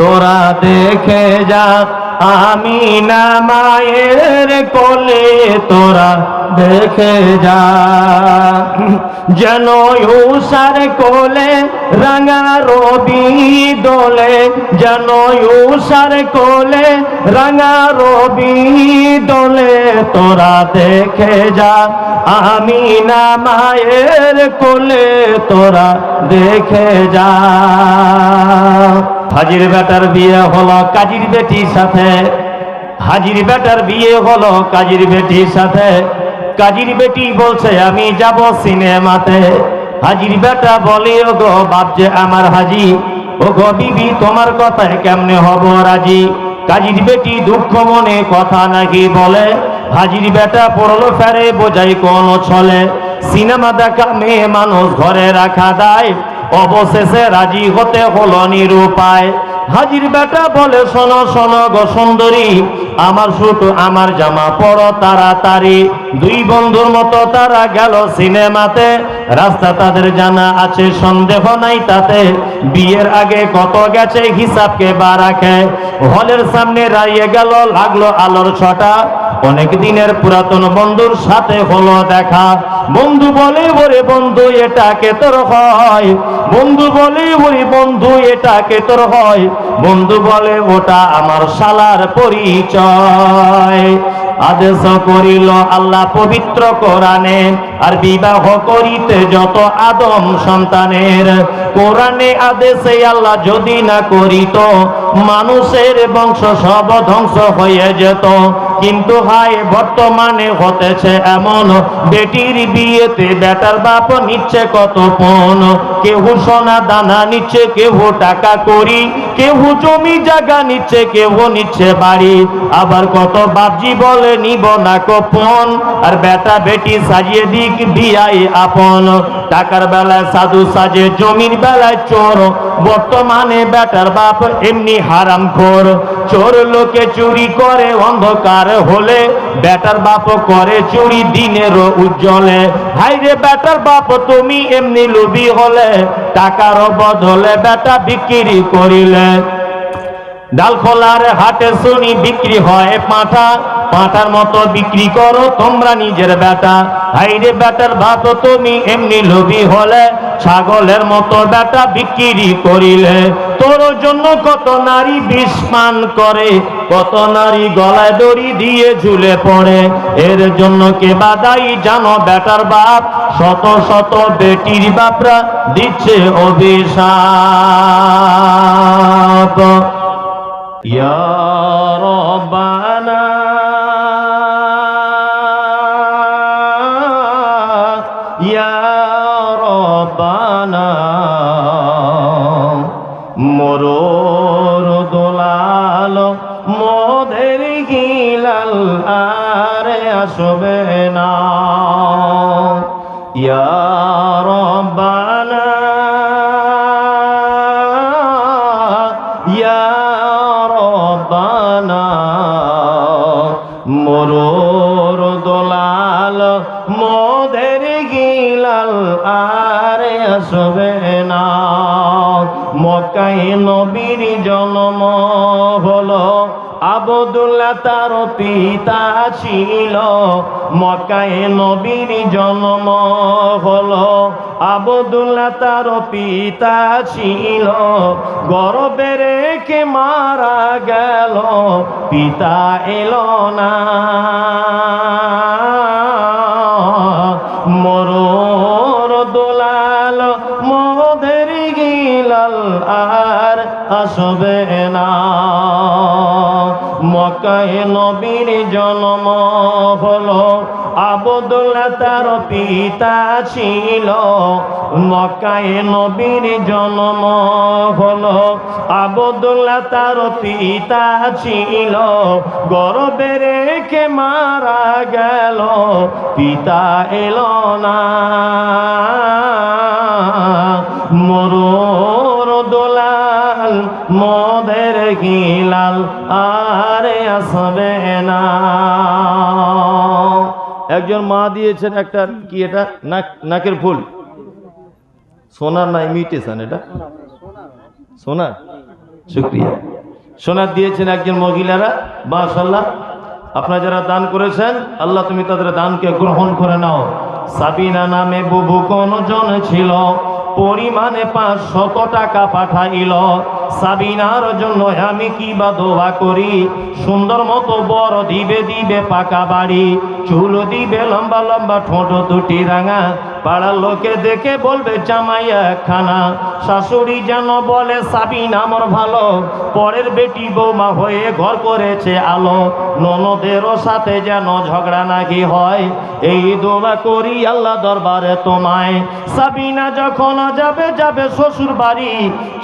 তোরা দেখে যা, আমি না মায়ের কোলে, তোরা দেখে যা। যেন উষার কোলে, রাঙা রবি দোলে, যেন উষার কোলে, রাঙা রবি দোলে, তোরা দেখে যা, আমি না মায়ের কোলে, তোরা দেখে যা। হাজির বেটার বিয়ে হলো কাজীর বেটির সাথে। হাজির বেটার বিয়ে হলো কাজীর বেটির সাথে। কাজীর বেটি বলছে, আমি যাব সিনেমাতে। হাজির বেটা বলে ও গো বাপ যে আমার হাজি ও গো বিবি তোমার কথায় কেমনে হব রাজি? কাজীর বেটি দুঃখ মনে কথা নাকি বলে। হাজির বেটা পড়ল ফেরে, বোঝাই কোন ছলে। সিনেমা দেখা মেয়ে মানুষ ঘরে রাখা দেয়। অবশেষে রাজি হতে হলো নিরুপায়। হাজির বেটা বলে, শোনো শোনো গো সুন্দরী, আমার শুট আমার জামা পড়ো তাড়াতাড়ি। দুই বন্ধুর মতো তারা গেল সিনেমাতে। রাস্তা তাদের জানা আছে, সন্দেহ নাই তাতে। বিয়ের আগে কত গেছে, হিসাবকে বা রাখে হলের সামনে দাঁড়িয়ে গেল, লাগল আলোর ছটা। অনেক দিনের পুরাতন বন্ধুর সাথে হলো দেখা। বন্ধু বলে, ওরে বন্ধু এটাকে তোর হয়? বন্ধু বলে, ওরে বন্ধু এটাকে তোর হয়? বন্ধু বলে, ওটা আমার শালার পরিচয়। আদেশ করিল আল্লাহ পবিত্র কোরআনে, আর বিবাহ করিতে যত আদম সন্তানের, কোরআনে আদেশে আল্লাহ যদি না করিত, মানুষের বংশ সব ধ্বংস হয়ে যেত। কিন্তু হায়, বর্তমানে হতেছে এমন। বেটির বিয়েতে বেটার বাপ নিচ্ছে কত পণ। কেউ সোনা দানা নিচ্ছে কেউ টাকা করি কেউ জমি জায়গা নিচ্ছে কেউ নিচ্ছে বাড়ি। আবার কত বাপজি বলে, নিব না কোপন। আর বেটা বেটি সাজিয়ে দিক বিয়াই আপন। টাকার বেলায় সাধু সাজে, জমির বেলায় চোর। বর্তমানে বেটার বাপ এমনি হারাম খোর চোর লোকে চুরি করে, অন্ধকার হলে বেটার বাপ করে চুরি দিনের উজ্জ্বলে। হাইরে বেটার বাপ, তুমি এমনি লুবি হলে, টাকার বদলে বেটা বিক্রি করিলে। ডাল খোলার হাটে শুনি বিক্রি হয় পাঁঠা, পাঁঠার মতো বিক্রি করো তোমরা নিজের বেটা। হাইরে বেটার ভাত তুমি এমনি লোভী হলে, ছাগলের মতো বেটা বিক্রি করিলে। তোর জন্য কত নারী বিষ পান করে কত নারী গলায় দড়ি দিয়ে ঝুলে পড়ে? এর জন্য কে বাদাই জানো বেটার বাপ? শত শত বেটির বাপরা দিচ্ছে অভিশাপ। ইয়া বা মোদের গিলাল আর আসবে না। ইয়া ইয়া রব্বানা, মরোর দোলাল মোদের গিলাল আর আসবে না। মক্কায় নবীর জন্ম আবদুল্লাহ তার পিতা ছিল। মক্কায় নবীর জন্ম হলো। আবদুল্লাহ তার পিতা ছিল। গর্বে রেখে মারা গেল। পিতা এলো না। মরোর দোলাল মোদের গিলাল আর আসবে না। মকায় নবীর জন্ম হলো, আবদুল্লাহ তার পিতা ছিল। মকায় নবীর জন্ম হলো, আবদুল্লাহ তার পিতা ছিল। গর্বে রেখে মারা গেল, পিতা এলো না। মরোর দোলাল মদের গিলাল আরে আসবে না। একজন মা দিয়েছেন একটা কি এটা? নাক, নাকের ফুল। সোনার না ইমিটেশন এটা? সোনার? শুক্রিয়া। সোনার দিয়েছেন একজন মহিলারা মাশাল্লাহ আপনারা যারা দান করেছেন, আল্লাহ তুমি তাদের দানকে গ্রহণ করে নাও। সাবিনা নামে বুবু কোন জন ছিল পরিমাণে পাঁচ শত টাকা পাঠাইল। সাবিনার জন্য আমি কি বা দোয়া করি? সুন্দর মতো বড় দিবে দিবে পাকা বাড়ি। চুল দিবে লম্বা লম্বা, ঠোঁট দুটি রাঙা। পাড়ার লোকে দেখে বলবে জামাইয়া খানা শাশুড়ি যেন বলে, সাবিন আমার ভালো। পরের বেটি বৌমা হয়ে ঘর করেছে আলো। ননদেরও সাথে যেন ঝগড়া নাকি হয়। এই দোয়া করি আল্লাহ দরবারে তোমায়। সাবিনা যখন যাবে যাবে শ্বশুর বাড়ি।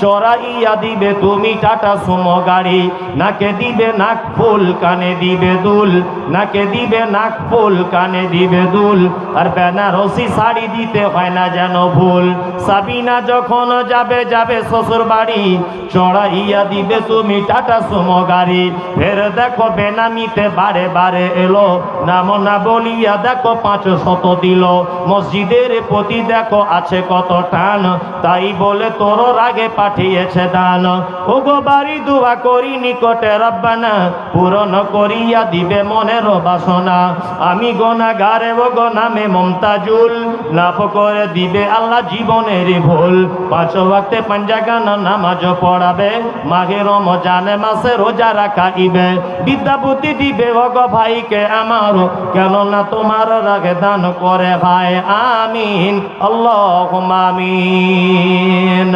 চড়াইয়া দিবে তুমি টাটা সুমো গাড়ি। নাকে দিবে নাক ফুল, কানে দিবে দুল। নাকে দিবে নাক ফুল, কানে দিবে দুল। আর বেনারসি শাড়ি দিতে হয় না যেন ভুল। সাবিনা যখন যাবে যাবে শ্বশুর বাড়ি। চড়াইয়া দিবে তুমি টাটা সুমো গাড়ি। ফের দেখো বেনামিতে বারে বারে এলো। নাম না বলিয়া দেখো পাঁচ শত দিল। মসজিদের প্রতি দেখো আছে কত টান। তাই বলে তোর আগে পাঠিয়েছে দান। ও গো বাড়ি দুয়া করি নিকটে রব্বানা। পূরণ করিয়া দিবে মনের বাসনা। আমি গোনাগারে ও গো নামে মমতাজুল। লাভ করে দিবে আল্লাহ জীবনের ভুল। পাঁচ ওয়াক্তে পাঞ্জাগানা নামাজ পড়াবে, মাঘে রমজানে মাসে রোজা রাখাইবে। বিদ্যা বুদ্ধি দিবে ও ভাইকে আমারও, কেননা তোমার রাগে দান করে ভাই আমিন আল্লাহ আমিন।